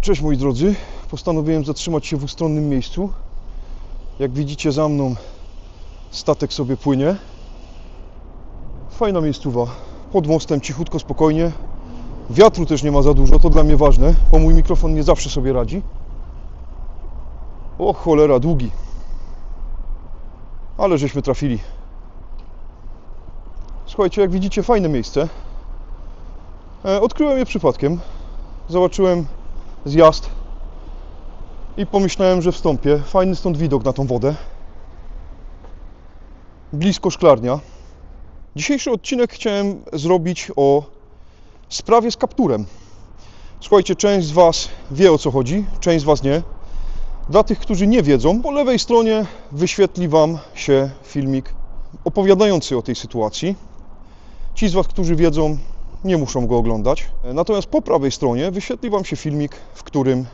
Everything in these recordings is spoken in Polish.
Cześć moi drodzy, postanowiłem zatrzymać się w ustronnym miejscu. Jak widzicie za mną statek sobie płynie. Fajna miejscowa. Pod mostem cichutko, spokojnie. Wiatru też nie ma za dużo, to dla mnie ważne, bo mój mikrofon nie zawsze sobie radzi. O cholera, długi. Ale żeśmy trafili. Słuchajcie, jak widzicie, fajne miejsce. E, Odkryłem je przypadkiem. Zobaczyłem zjazd i pomyślałem, że wstąpię. Fajny stąd widok na tą wodę. Blisko szklarnia. Dzisiejszy odcinek chciałem zrobić o sprawie z kapturem. Słuchajcie, część z Was wie o co chodzi, część z Was nie. Dla tych, którzy nie wiedzą, po lewej stronie wyświetli Wam się filmik opowiadający o tej sytuacji. Ci z Was, którzy wiedzą, nie muszą go oglądać. Natomiast po prawej stronie wyświetli Wam się filmik, w którym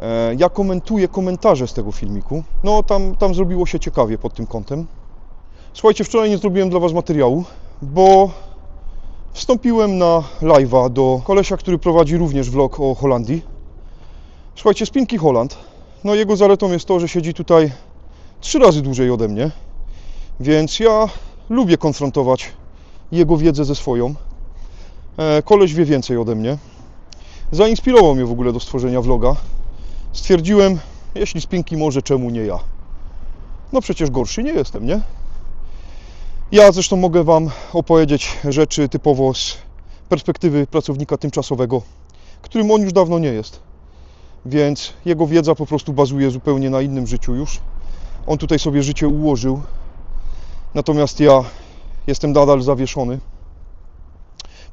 e, ja komentuję komentarze z tego filmiku. No, tam, tam zrobiło się ciekawie pod tym kątem. Słuchajcie, wczoraj nie zrobiłem dla Was materiału, bo wstąpiłem na live'a do kolesia, który prowadzi również vlog o Holandii. Słuchajcie, Spinki Holland. No, jego zaletą jest to, że siedzi tutaj trzy razy dłużej ode mnie, więc ja lubię konfrontować jego wiedzę ze swoją. E, Koleś wie więcej ode mnie. Zainspirował mnie w ogóle do stworzenia vloga. Stwierdziłem, jeśli Spinki może, czemu nie ja? No przecież gorszy nie jestem, nie? Ja zresztą mogę Wam opowiedzieć rzeczy typowo z perspektywy pracownika tymczasowego, którym on już dawno nie jest. Więc jego wiedza po prostu bazuje zupełnie na innym życiu już. On tutaj sobie życie ułożył. Natomiast ja jestem nadal zawieszony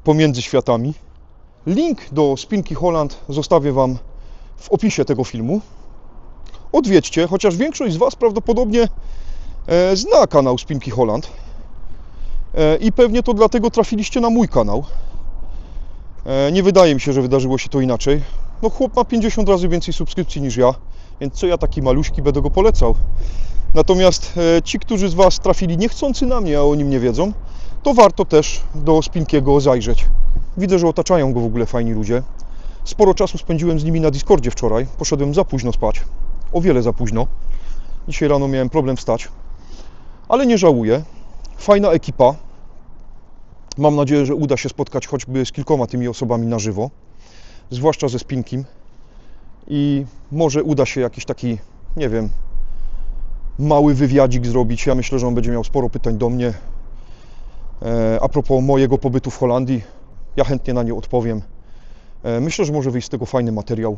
pomiędzy światami. Link do Spinki Holland zostawię Wam w opisie tego filmu. Odwiedźcie, chociaż większość z Was prawdopodobnie e, zna kanał Spinki Holland. E, I pewnie to dlatego trafiliście na mój kanał. E, nie wydaje mi się, że wydarzyło się to inaczej. No chłop ma 50 razy więcej subskrypcji niż ja, więc co ja taki maluśki będę go polecał. Natomiast ci, którzy z Was trafili niechcący na mnie, a o nim nie wiedzą, to warto też do Spinkiego zajrzeć. Widzę, że otaczają go w ogóle fajni ludzie. Sporo czasu spędziłem z nimi na Discordzie wczoraj. Poszedłem za późno spać. O wiele za późno. Dzisiaj rano miałem problem wstać. Ale nie żałuję. Fajna ekipa. Mam nadzieję, że uda się spotkać choćby z kilkoma tymi osobami na żywo. Zwłaszcza ze Spinkim. I może uda się jakiś taki, nie wiem, mały wywiadzik zrobić. Ja myślę, że on będzie miał sporo pytań do mnie. E, A propos mojego pobytu w Holandii, ja chętnie na nie odpowiem. E, Myślę, że może wyjść z tego fajny materiał,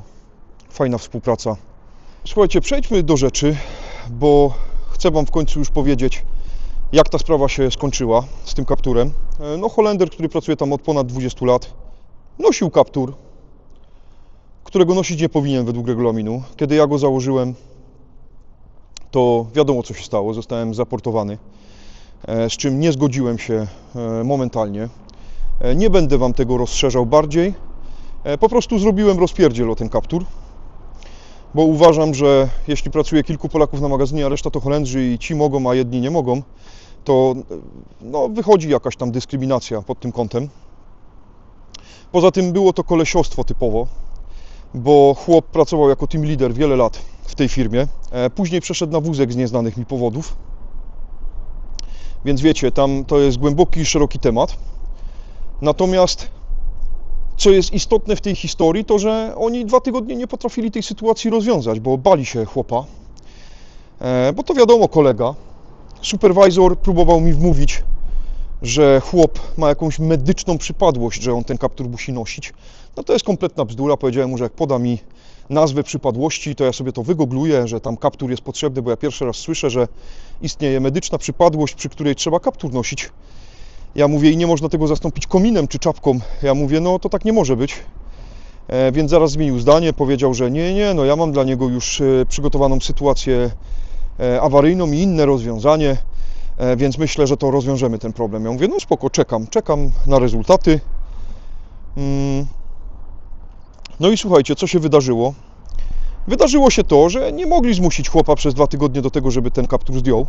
fajna współpraca. Słuchajcie, przejdźmy do rzeczy, bo chcę Wam w końcu już powiedzieć, jak ta sprawa się skończyła z tym kapturem. E, No, Holender, który pracuje tam od ponad 20 lat, nosił kaptur, którego nosić nie powinien według regulaminu. Kiedy ja go założyłem, to wiadomo, co się stało. Zostałem zaportowany z czym nie zgodziłem się e, momentalnie. E, Nie będę Wam tego rozszerzał bardziej. E, Po prostu zrobiłem rozpierdziel o ten kaptur, bo uważam, że jeśli pracuje kilku Polaków na magazynie, a reszta to Holendrzy i ci mogą, a jedni nie mogą, to e, no, wychodzi jakaś tam dyskryminacja pod tym kątem. Poza tym było to kolesiostwo typowo, bo chłop pracował jako team leader wiele lat w tej firmie. E, Później przeszedł na wózek z nieznanych mi powodów. Więc wiecie, tam to jest głęboki i szeroki temat. Natomiast co jest istotne w tej historii, to że oni dwa tygodnie nie potrafili tej sytuacji rozwiązać, bo bali się chłopa. E, bo to wiadomo, kolega. Supervisor próbował mi wmówić, że chłop ma jakąś medyczną przypadłość, że on ten kaptur musi nosić. No to jest kompletna bzdura. Powiedziałem mu, że jak poda mi nazwę przypadłości, to ja sobie to wygoogluję, że tam kaptur jest potrzebny, bo ja pierwszy raz słyszę, że istnieje medyczna przypadłość, przy której trzeba kaptur nosić. Ja mówię, i nie można tego zastąpić kominem czy czapką. Ja mówię, no to tak nie może być. E, więc zaraz zmienił zdanie, powiedział, że nie, nie, no ja mam dla niego już e, przygotowaną sytuację e, awaryjną i inne rozwiązanie, e, więc myślę, że to rozwiążemy ten problem. Ja mówię, no spoko, czekam, czekam na rezultaty. Mm. No i słuchajcie, co się wydarzyło? Wydarzyło się to, że nie mogli zmusić chłopa przez dwa tygodnie do tego, żeby ten kaptur zdjął,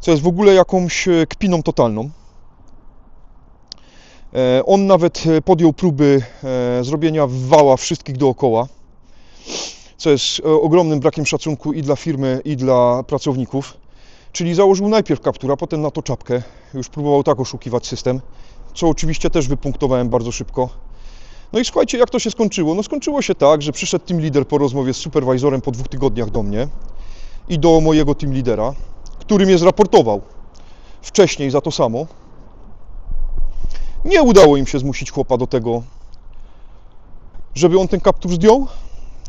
co jest w ogóle jakąś e, kpiną totalną. E, On nawet e, podjął próby zrobienia wała wszystkich dookoła, co jest ogromnym brakiem szacunku i dla firmy, i dla pracowników. Czyli założył najpierw kaptura, potem na to czapkę. Już próbował tak oszukiwać system, co oczywiście też wypunktowałem bardzo szybko. No i słuchajcie, jak to się skończyło? No skończyło się tak, że przyszedł team leader po rozmowie z superwajzorem po dwóch tygodniach do mnie i do mojego team leadera, który mnie zraportował wcześniej za to samo. Nie udało im się zmusić chłopa do tego, żeby on ten kaptur zdjął.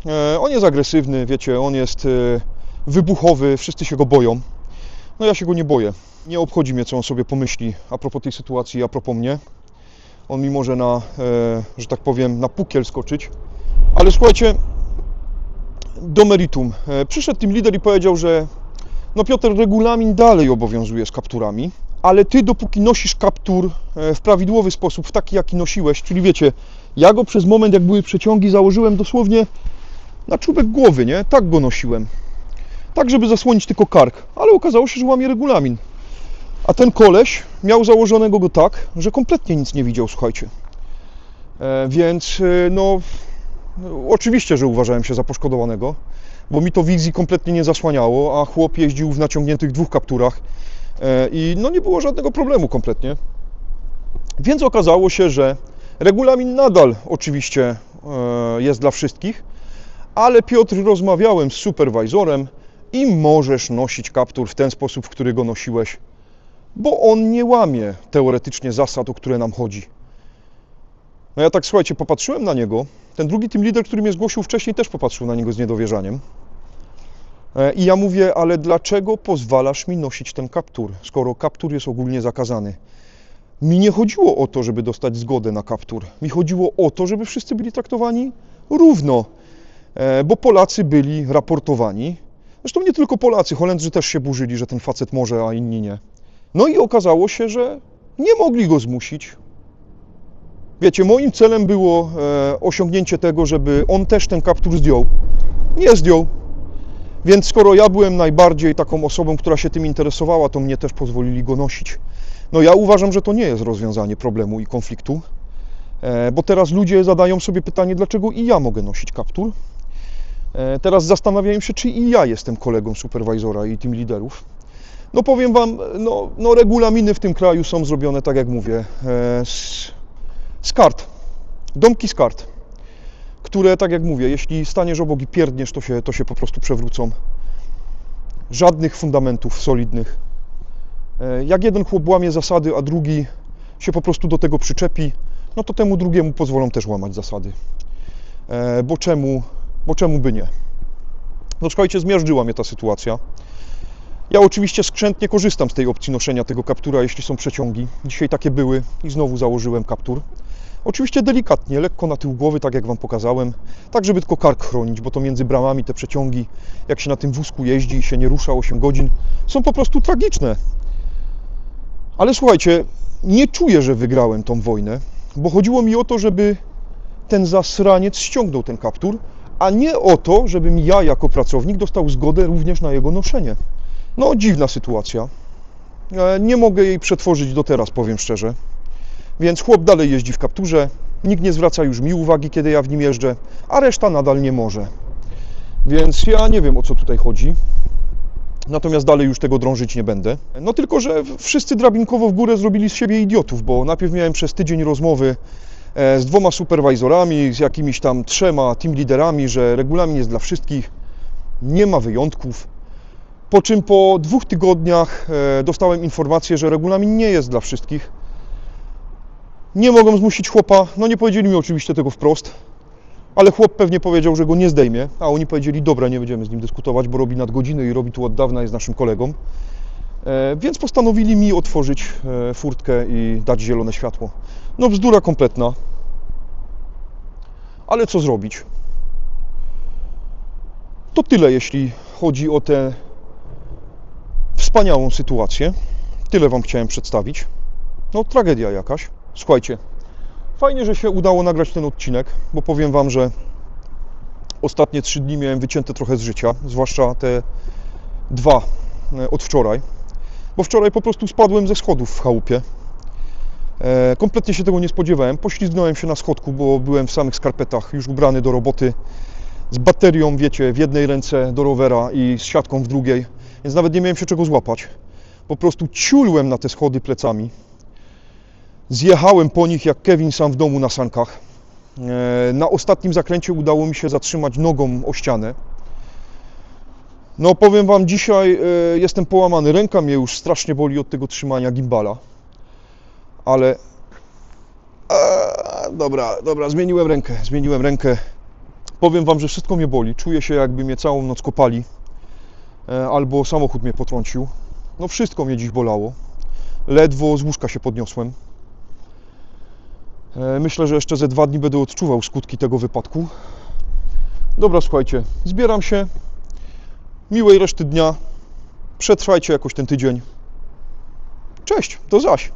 E, on jest agresywny, wiecie, on jest e, wybuchowy, wszyscy się go boją. No ja się go nie boję. Nie obchodzi mnie, co on sobie pomyśli a propos tej sytuacji, a propos mnie. On mi może na, e, że tak powiem, na pukiel skoczyć. Ale słuchajcie, do meritum. E, Przyszedł tym lider i powiedział, że no Piotr, regulamin dalej obowiązuje z kapturami, ale ty dopóki nosisz kaptur e, w prawidłowy sposób, w taki jaki nosiłeś, czyli wiecie, ja go przez moment jak były przeciągi założyłem dosłownie na czubek głowy, nie? Tak go nosiłem. Tak, żeby zasłonić tylko kark, ale okazało się, że łamie regulamin. A ten koleś miał założonego go tak, że kompletnie nic nie widział, słuchajcie. E, więc e, no, oczywiście, że uważałem się za poszkodowanego, bo mi to wizji kompletnie nie zasłaniało, a chłop jeździł w naciągniętych dwóch kapturach e, i no nie było żadnego problemu kompletnie. Więc okazało się, że regulamin nadal oczywiście jest dla wszystkich, ale Piotr, rozmawiałem z superwajzorem i możesz nosić kaptur w ten sposób, w który go nosiłeś, bo on nie łamie teoretycznie zasad, o które nam chodzi. No ja tak, słuchajcie, popatrzyłem na niego. Ten drugi team leader, który mnie zgłosił wcześniej, też popatrzył na niego z niedowierzaniem. E, I ja mówię, ale dlaczego pozwalasz mi nosić ten kaptur, skoro kaptur jest ogólnie zakazany? Mi nie chodziło o to, żeby dostać zgodę na kaptur. Mi chodziło o to, żeby wszyscy byli traktowani równo, E, bo Polacy byli raportowani. Zresztą nie tylko Polacy, Holendrzy też się burzyli, że ten facet może, a inni nie. No i okazało się, że nie mogli go zmusić. Wiecie, moim celem było e, osiągnięcie tego, żeby on też ten kaptur zdjął. Nie zdjął. Więc skoro ja byłem najbardziej taką osobą, która się tym interesowała, to mnie też pozwolili go nosić. No ja uważam, że to nie jest rozwiązanie problemu i konfliktu, e, bo teraz ludzie zadają sobie pytanie, dlaczego i ja mogę nosić kaptur. E, Teraz zastanawiają się, czy i ja jestem kolegą superwajzora i team liderów. No powiem Wam, no, no regulaminy w tym kraju są zrobione, tak jak mówię, e, z, z kart. Domki z kart, które, tak jak mówię, jeśli staniesz obok i pierdniesz, to się, to się po prostu przewrócą. Żadnych fundamentów solidnych. E, Jak jeden chłop łamie zasady, a drugi się po prostu do tego przyczepi, no to temu drugiemu pozwolą też łamać zasady. E, Bo czemu, bo czemu by nie? No słuchajcie, zmiażdżyła mnie ta sytuacja. Ja oczywiście skrzętnie korzystam z tej opcji noszenia tego kaptura, jeśli są przeciągi. Dzisiaj takie były i znowu założyłem kaptur. Oczywiście delikatnie, lekko na tył głowy, tak jak Wam pokazałem, tak żeby tylko kark chronić, bo to między bramami te przeciągi, jak się na tym wózku jeździ i się nie rusza 8 godzin, są po prostu tragiczne. Ale słuchajcie, nie czuję, że wygrałem tą wojnę, bo chodziło mi o to, żeby ten zasraniec ściągnął ten kaptur, a nie o to, żebym ja jako pracownik dostał zgodę również na jego noszenie. No, dziwna sytuacja. E, Nie mogę jej przetworzyć do teraz, powiem szczerze. Więc chłop dalej jeździ w kapturze, nikt nie zwraca już mi uwagi, kiedy ja w nim jeżdżę, a reszta nadal nie może. Więc ja nie wiem, o co tutaj chodzi. Natomiast dalej już tego drążyć nie będę. No tylko, że wszyscy drabinkowo w górę zrobili z siebie idiotów, bo najpierw miałem przez tydzień rozmowy e, z dwoma superwajzorami, z jakimiś tam trzema team liderami, że regulamin jest dla wszystkich, nie ma wyjątków. Po czym po dwóch tygodniach e, dostałem informację, że regulamin nie jest dla wszystkich. Nie mogą zmusić chłopa, no nie powiedzieli mi oczywiście tego wprost, ale chłop pewnie powiedział, że go nie zdejmie, a oni powiedzieli, dobra, nie będziemy z nim dyskutować, bo robi nadgodziny i robi tu od dawna, jest naszym kolegą. E, Więc postanowili mi otworzyć e, furtkę i dać zielone światło. No bzdura kompletna. Ale co zrobić? To tyle, jeśli chodzi o tę wspaniałą sytuację. Tyle Wam chciałem przedstawić. No, tragedia jakaś. Słuchajcie, fajnie, że się udało nagrać ten odcinek, bo powiem Wam, że ostatnie trzy dni miałem wycięte trochę z życia, zwłaszcza te dwa e, od wczoraj, bo wczoraj po prostu spadłem ze schodów w chałupie. E, kompletnie się tego nie spodziewałem. Poślizgnąłem się na schodku, bo byłem w samych skarpetach, już ubrany do roboty. z baterią, wiecie, w jednej ręce do rowera i z siatką w drugiej, więc nawet nie miałem się czego złapać. Po prostu ciulłem na te schody plecami. Zjechałem po nich jak Kevin sam w domu na sankach. E, Na ostatnim zakręcie udało mi się zatrzymać nogą o ścianę. No powiem Wam, dzisiaj e, jestem połamany. Ręka mnie już strasznie boli od tego trzymania gimbala. Ale... Eee, dobra, dobra, zmieniłem rękę, zmieniłem rękę. Powiem Wam, że wszystko mnie boli. Czuję się jakby mnie całą noc kopali. E, Albo samochód mnie potrącił. No wszystko mnie dziś bolało. Ledwo z łóżka się podniosłem. E, Myślę, że jeszcze ze dwa dni będę odczuwał skutki tego wypadku. Dobra, słuchajcie, zbieram się. Miłej reszty dnia. Przetrwajcie jakoś ten tydzień. Cześć, do zaś.